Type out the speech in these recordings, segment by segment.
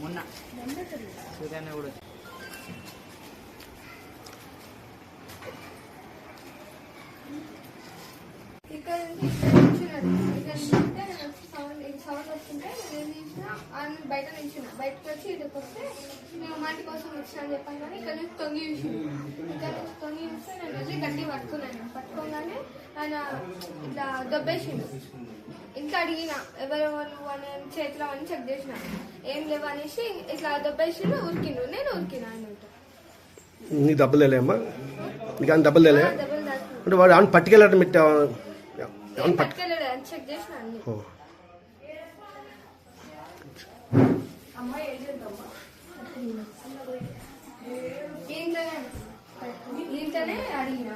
మొన్న సూర్యాన్ని కూడా ఇక్కడ నేను వచ్చి సౌండ్ నేను ఏం చేసిన బయట బయటకు వచ్చి ఇటుకు వస్తే నేను మాటి కోసం వచ్చినా అని చెప్పాను కానీ ఇక్కడ నుంచి తొంగి చూసిండు ఇక్కడ నుంచి తొంగి చూస్తే నేను వెళ్ళి గట్టి పట్టుకున్నాను పట్టుకోగానే ఆయన ఇట్లా దొబ్బేసిండు ఇంకా అడిగిన ఎవరెవరు అని చేతిలో అని చెక్ చేసిన ఏం లేవు అనేసి ఇట్లా దొబ్బేసిండు ఉరికిండు నేను ఉరికినా నీ నీకు ఆయన దెబ్బలు అంటే వాడు ఆయన పట్టుకెళ్ళాడు పట్టుకెళ్ళాడు అని చెక్ చేసిన అన్ని. ఇంట్లోనే అడిగిన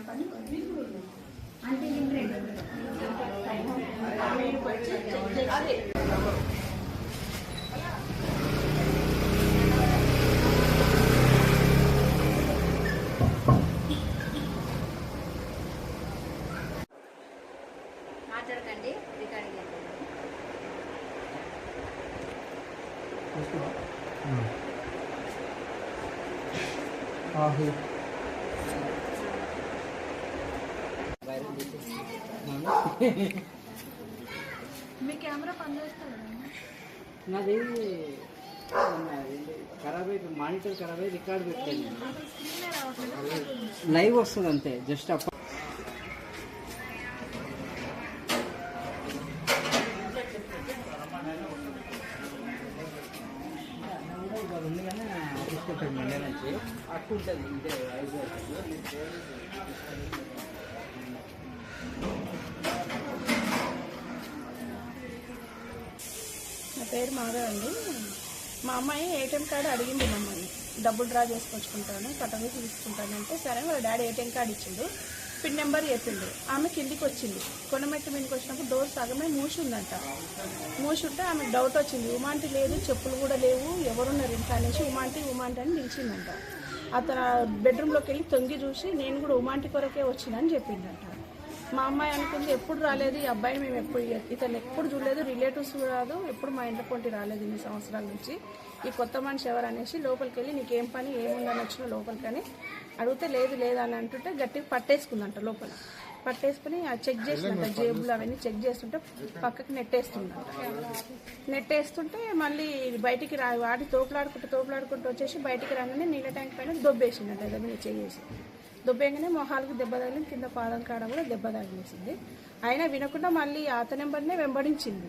మాట్లాడకండి రికార్డింగ్ చేస్తున్నాను మీ కెమెరా నాది ఖరాబ్ అయిపోయి మానిటర్ ఖరాబ్ అయ్యి రికార్డ్ పెట్టాను. లైవ్ వస్తుంది అంతే జస్ట్ ఉంది కానీ ఆఫీస్కి వెళ్తాను మండే నుంచి. అక్కడ ఉంటుంది ఇదే వైజాగ్ నా పేరు మాధవ్ అండి. మా అమ్మాయి ఏటీఎం కార్డు అడిగింది మమ్మల్ని. డబ్బులు డ్రా చేసుకొచ్చుకుంటాను కట్టలు తీసుకుంటాను అంటే సరే వాళ్ళ డాడీ ఏటీఎం కార్డు ఇచ్చిండు. పిన్ నెంబర్ చెప్పిండు. ఆమె కిందికి వచ్చింది. కొండమెట్టు మీదకి వచ్చినప్పుడు డోర్ సగమే మూసి ఉందంట మూసి ఉంటే ఆమె డౌట్ వచ్చింది. ఉమాంటి లేదు చెప్పులు కూడా లేవు ఎవరున్నారు ఇంకా అనేసి ఉమాంటి ఉమాంటి అని నిలిచిందంట అతను బెడ్రూమ్లోకి వెళ్ళి తొంగి చూసి నేను కూడా ఉమాంటి కొరకే వచ్చిందని చెప్పిందంట. మా అమ్మాయి అనుకుంది ఎప్పుడు రాలేదు ఈ అబ్బాయిని మేము ఎప్పుడు ఇతను ఎప్పుడు చూడలేదు రిలేటివ్స్ రాదు ఎప్పుడు మా ఇంట్లో పొంటి రాలేదు ఇన్ని సంవత్సరాల నుంచి. ఈ కొత్త మనిషి ఎవరు? అనేసి లోపలికి వెళ్ళి నీకేం పని ఏముందని వచ్చిన లోపలికని అడిగితే లేదు లేదు అని అంటుంటే గట్టిగా పట్టేసుకుందంట లోపల. పట్టేసుకుని ఆ చెక్ చేసినంట జేబులు అవన్నీ చెక్ చేస్తుంటే పక్కకి నెట్టేస్తుందంట. నెట్టేస్తుంటే మళ్ళీ బయటికి రా వాడి తోపులాడుకుంటూ తోపులాడుకుంటూ వచ్చేసి బయటికి రాగానే నీళ్ళ ట్యాంక్ పైన దొబ్బేసిందంట ఏదో మీద చేసి దుబ్బేగానే మొహాలకు దెబ్బ తగిలింది కింద పాదం కాడ కూడా దెబ్బ తగిలేసింది. అయినా వినకుండా మళ్ళీ అత నెంబర్నే వెంబడించింది.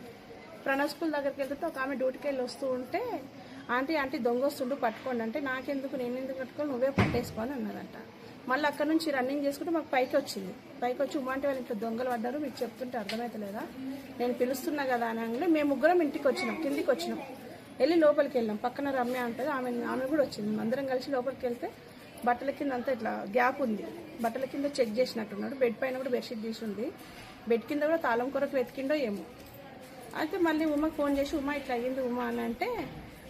ప్రణవ్ స్కూల్ దగ్గరికి వెళ్తే ఒక ఆమె డ్యూటీకి వెళ్ళి వస్తూ ఉంటే ఆంటీ ఆంటీ దొంగ వస్తుండు పట్టుకోండి. అంటే నాకెందుకు? నేను ఎందుకు పట్టుకొని నువ్వే పట్టేసుకోని అన్నదంట మళ్ళీ అక్కడ నుంచి రన్నింగ్ చేసుకుంటే మాకు పైకి వచ్చింది. పైకి వచ్చి ఉమ్మంటి వాళ్ళు ఇంట్లో దొంగలు పడ్డారు మీరు చెప్తుంటే అర్థమవుతలేదా నేను పిలుస్తున్నా కదా అని అనగానే మేము ముగ్గురం ఇంటికి వచ్చినాం కిందికి వచ్చినాం. వెళ్ళి లోపలికి వెళ్ళాం. పక్కన రమ్య ఉంటుంది ఆమె ఆమె కూడా వచ్చింది. అందరం కలిసి లోపలికి వెళ్తే బట్టల కింద అంతా ఇట్లా గ్యాప్ ఉంది. బట్టల కింద చెక్ చేసినట్టున్నాడు. బెడ్ పైన కూడా బెడ్షీట్ తీసి ఉంది బెడ్ కింద కూడా తాళం కొరకు వెతికిండో ఏమో. అయితే మళ్ళీ ఉమ్మకి ఫోన్ చేసి ఉమా ఇట్లా అయ్యింది ఉమా అని అంటే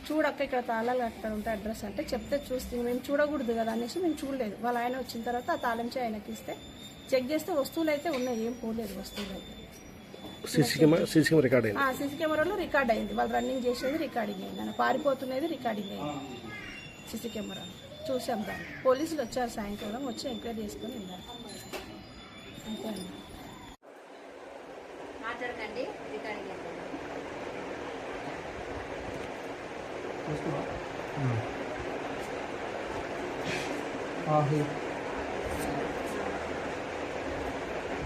చూడక్క ఇక్కడ తాళాలు అక్కడ ఉంటాయి అడ్రస్ అంటే చెప్తే చూస్తే మేము చూడకూడదు కదా అనేసి మేము చూడలేదు. వాళ్ళ ఆయన వచ్చిన తర్వాత ఆ తాళం చేయి ఆయనకి ఇస్తే చెక్ చేస్తే వస్తువులు అయితే ఉన్నాయి ఏం పోలేదు వస్తువులు అయితే. CC camera CC camera record అయింది. ఆ సీసీ కెమెరాలో రికార్డ్ అయింది. వాళ్ళు రన్నింగ్ చేసేది రికార్డింగ్ అయింది. ఆయన పారిపోతున్నది రికార్డింగ్ అయింది. సీసీ కెమెరా చూసాం దాన్ని. పోలీసులు వచ్చారు సాయంకాలం వచ్చి ఎంక్వైరీ చేసుకుని వెళ్ళారు అంతే అండి. మాట్లాడకండి రికార్డింగ్ ఆహు